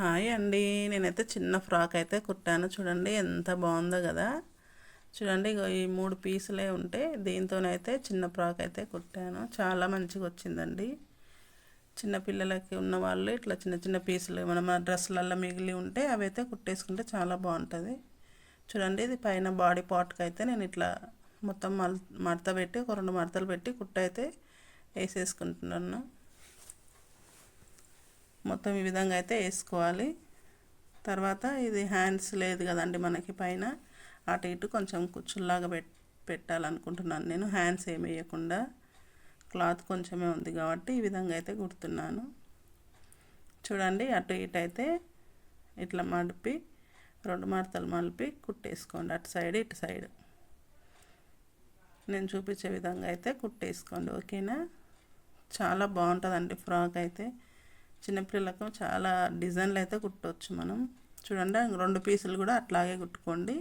Hi అండి. నేనైతే చిన్న ఫ్రాక్ అయితే కుట్టాను. చూడండి ఎంత బాగుందో కదా. చూడండి ఇగో ఈ మూడు పీసులే ఉంటే దీంతోనైతే చిన్న ఫ్రాక్ అయితే కుట్టాను. చాలా మంచిగా వచ్చిందండి. చిన్నపిల్లలకి ఉన్న వాళ్ళు ఇట్లా చిన్న చిన్న పీసులు మన మన డ్రెస్సులల్లో మిగిలి ఉంటే అవి అయితే కుట్టేసుకుంటే చాలా బాగుంటుంది. చూడండి ఇది పైన బాడీ పార్ట్కి అయితే నేను ఇట్లా మొత్తం మల్ మడత పెట్టి ఒక రెండు మడతలు పెట్టి కుట్ట అయితే వేసేసుకుంటున్నాను. మొత్తం ఈ విధంగా అయితే వేసుకోవాలి. తర్వాత ఇది హ్యాండ్స్ లేదు కదండి మనకి పైన. అటు ఇటు కొంచెం కుచ్చుల్లాగా పెట్ పెట్టాలనుకుంటున్నాను నేను. హ్యాండ్స్ ఏమి వేయకుండా. క్లాత్ కొంచెమే ఉంది కాబట్టి ఈ విధంగా అయితే కుడుతున్నాను. చూడండి అటు ఇటు అయితే ఇట్లా మడిపి రెండు మడతలు మలిపి కుట్టేసుకోండి. అటు సైడ్ ఇటు సైడ్. నేను చూపించే విధంగా అయితే కుట్టేసుకోండి. ఓకేనా? చాలా బాగుంటుందండి ఫ్రాక్ అయితే. చిన్నపిల్లలకు చాలా డిజైన్లు అయితే కుట్టవచ్చు మనం. చూడండి రెండు పీసులు కూడా అట్లాగే కుట్టుకోండి.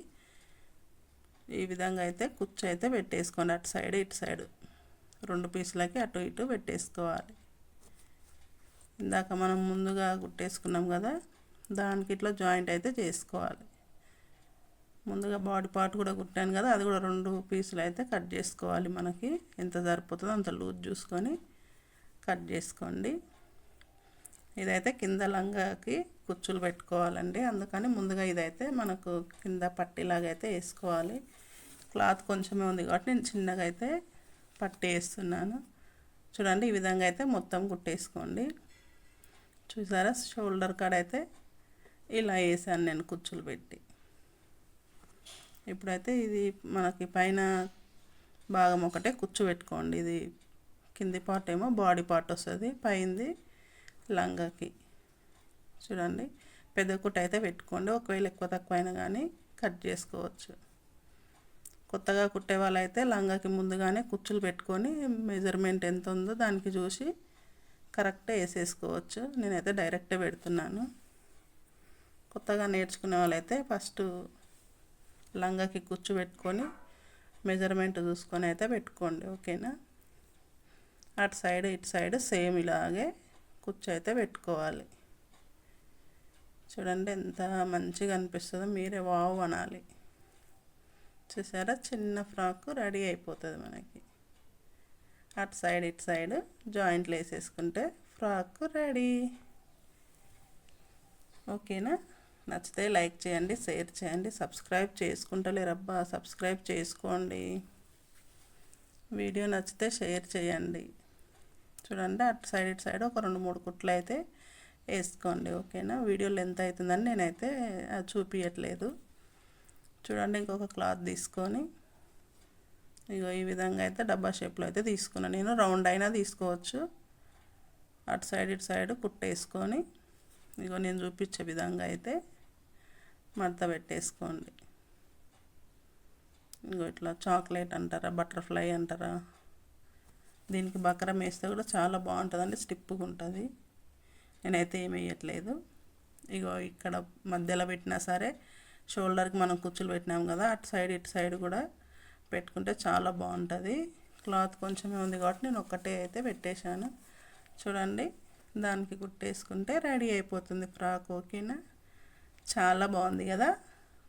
ఈ విధంగా అయితే కుచ్చు అయితే పెట్టేసుకోండి. అటు సైడ్ ఇటు సైడ్ రెండు పీసులకి అటు ఇటు పెట్టేసుకోవాలి. ఇందాక మనం ముందుగా కుట్టేసుకున్నాం కదా దానికి ఇట్లా జాయింట్ అయితే చేసుకోవాలి. ముందుగా బాడీ పార్ట్ కూడా కుట్టాను కదా అది కూడా రెండు పీసులు అయితే కట్ చేసుకోవాలి మనకి. ఎంత సరిపోతుందో అంత లూజ్ చూసుకొని కట్ చేసుకోండి. ఇదైతే కింద లంగాకి కుచ్చులు పెట్టుకోవాలండి. అందుకని ముందుగా ఇదైతే మనకు కింద పట్టీలాగైతే వేసుకోవాలి. క్లాత్ కొంచెమే ఉంది కాబట్టి నేను చిన్నగా అయితే పట్టి వేస్తున్నాను. చూడండి ఈ విధంగా అయితే మొత్తం కుట్టేసుకోండి. చూసారా షోల్డర్ కాడ అయితే ఇలా వేసాను నేను కుచ్చులు పెట్టి. ఇప్పుడైతే ఇది మనకి పైన భాగం ఒకటే కుచ్చు పెట్టుకోండి. ఇది కింది పార్ట్ ఏమో బాడీ పార్ట్ వస్తుంది. పైంది లంగాకి. చూడండి. పెద్ద కుట్ట అయితే పెట్టుకోండి. ఒకవేళ ఎక్కువ తక్కువ అయినా కానీ కట్ చేసుకోవచ్చు. కొత్తగా కుట్టే వాళ్ళైతే లంగాకి ముందుగానే కుచ్చులు పెట్టుకొని మెజర్మెంట్ ఎంత ఉందో దానికి చూసి కరెక్ట్ వేసేసుకోవచ్చు. నేనైతే డైరెక్టే పెడుతున్నాను. కొత్తగా నేర్చుకునే వాళ్ళైతే ఫస్ట్ లంగాకి కుచ్చు పెట్టుకొని మెజర్మెంట్ చూసుకొని అయితే పెట్టుకోండి. ఓకేనా? అటు సైడ్ ఇటు సైడ్ సేమ్ ఇలాగే కుచ్చు అయితే పెట్టుకోవాలి. చూడండి ఎంత మంచిగా అనిపిస్తుందో మీరే వావ్ అనాలి. చూసారా? చిన్న ఫ్రాక్ రెడీ అయిపోతుంది మనకి. అటు సైడ్ ఇటు సైడ్ జాయింట్లు వేసేసుకుంటే ఫ్రాక్ రెడీ. ఓకేనా? నచ్చితే లైక్ చేయండి షేర్ చేయండి సబ్స్క్రైబ్ చేసుకుంటలేరబ్బా సబ్స్క్రైబ్ చేసుకోండి. వీడియో నచ్చితే షేర్ చేయండి. చూడండి అటు సైడ్ ఇటు సైడ్ ఒక రెండు మూడు కుట్లు అయితే వేసుకోండి ఓకేనా? వీడియో లెంత్ అవుతుందని నేనైతే అది చూపించట్లేదు చూడండి ఇంకొక క్లాత్ తీసుకొని ఇగో ఈ విధంగా అయితే డబ్బా షేప్లో అయితే తీసుకున్నాను నేను రౌండ్ అయినా తీసుకోవచ్చు. అటు సైడ్ ఇటు సైడ్ కుట్టేసుకొని ఇగో నేను చూపించే విధంగా అయితే మడత పెట్టేసుకోండి. ఇంకో ఇట్లా చాక్లెట్ అంటారా బటర్ఫ్లై అంటారా దీనికి బకరం వేస్తే కూడా చాలా బాగుంటుందండి స్టిప్పుగా ఉంటుంది. నేనైతే ఏమి వేయట్లేదు. ఇగో ఇక్కడ మధ్యలో పెట్టినా సరే షోల్డర్కి మనం కుచ్చులు పెట్టినాం కదా అటు సైడ్ ఇటు సైడ్ కూడా పెట్టుకుంటే చాలా బాగుంటుంది. క్లాత్ కొంచెమే ఉంది కాబట్టి నేను ఒక్కటే అయితే పెట్టేశాను. చూడండి దానికి కుట్టేసుకుంటే రెడీ అయిపోతుంది ఫ్రాక్ ఓకేనా? చాలా బాగుంది కదా?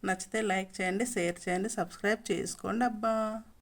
నచ్చితే లైక్ చేయండి షేర్ చేయండి సబ్స్క్రైబ్ చేసుకోండి అబ్బా!